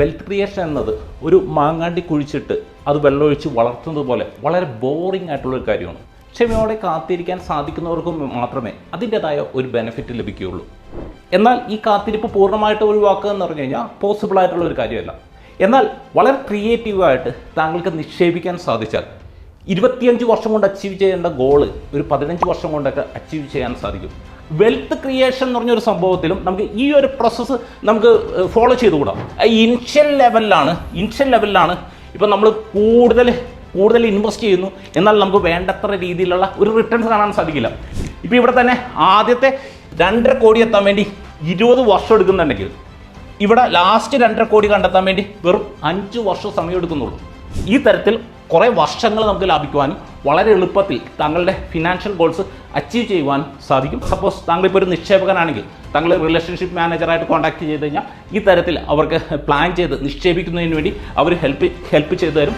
Wealth creation എന്നത് ഒരു മാങ്ങാണ്ടി കുഴിച്ചിട്ട് അത് വെള്ളമൊഴിച്ച് വളർത്തുന്നത് പോലെ വളരെ ബോറിംഗ് ആയിട്ടുള്ള ഒരു കാര്യമാണ്. ക്ഷമയോടെ കാത്തിരിക്കാൻ സാധിക്കുന്നവർക്കും മാത്രമേ അതിന്റെതായ ഒരു ബെനിഫിറ്റ് ലഭിക്കുകയുള്ളൂ. എന്നാൽ ഈ കാത്തിരിപ്പ് പൂർണമായിട്ട് ഒഴിവാക്കുക എന്ന് പറഞ്ഞു കഴിഞ്ഞാൽ പോസിബിൾ ആയിട്ടുള്ള ഒരു കാര്യമല്ല. എന്നാൽ വളരെ ക്രിയേറ്റീവായിട്ട് താങ്കൾക്ക് നിക്ഷേപിക്കാൻ സാധിച്ചാൽ ഇരുപത്തിയഞ്ച് വർഷം കൊണ്ട് അച്ചീവ് ചെയ്യേണ്ട ഗോൾ ഒരു പതിനഞ്ച് വർഷം കൊണ്ടൊക്കെ അച്ചീവ് ചെയ്യാൻ സാധിക്കും. വെൽത്ത് ക്രിയേഷൻ എന്ന് പറഞ്ഞൊരു സംഭവത്തിലും നമുക്ക് ഈ ഒരു പ്രോസസ്സ് നമുക്ക് ഫോളോ ചെയ്തുകൂടാം. ഇൻഷ്യൽ ലെവലിലാണ് ഇൻഷ്യൽ ലെവലിലാണ് ഇപ്പം നമ്മൾ കൂടുതൽ കൂടുതൽ ഇൻവെസ്റ്റ് ചെയ്യുന്നു. എന്നാൽ നമുക്ക് വേണ്ടത്ര രീതിയിലുള്ള ഒരു റിട്ടേൺസ് കാണാൻ സാധിക്കില്ല. ഇപ്പോൾ ഇവിടെ തന്നെ ആദ്യത്തെ രണ്ടര കോടി എത്താൻ വേണ്ടി ഇരുപത് വർഷം എടുക്കുന്നുണ്ടെങ്കിൽ ഇവിടെ ലാസ്റ്റ് രണ്ടര കോടി കണ്ടെത്താൻ വേണ്ടി വെറും അഞ്ച് വർഷം സമയം എടുക്കുന്നുള്ളൂ. ഈ തരത്തിൽ കുറേ വർഷങ്ങൾ നമുക്ക് ലാഭിക്കുവാനും വളരെ എളുപ്പത്തിൽ താങ്കളുടെ ഫിനാൻഷ്യൽ ഗോൾസ് അച്ചീവ് ചെയ്യുവാനും സാധിക്കും. സപ്പോസ് താങ്കൾ ഇപ്പോൾ ഒരു നിക്ഷേപകനാണെങ്കിൽ താങ്കൾ റിലേഷൻഷിപ്പ് മാനേജറായിട്ട് കോൺടാക്ട് ചെയ്ത് കഴിഞ്ഞാൽ ഈ തരത്തിൽ അവർക്ക് പ്ലാൻ ചെയ്ത് നിക്ഷേപിക്കുന്നതിന് വേണ്ടി അവർ ഹെൽപ്പ് ഹെൽപ്പ് ചെയ്തു തരും.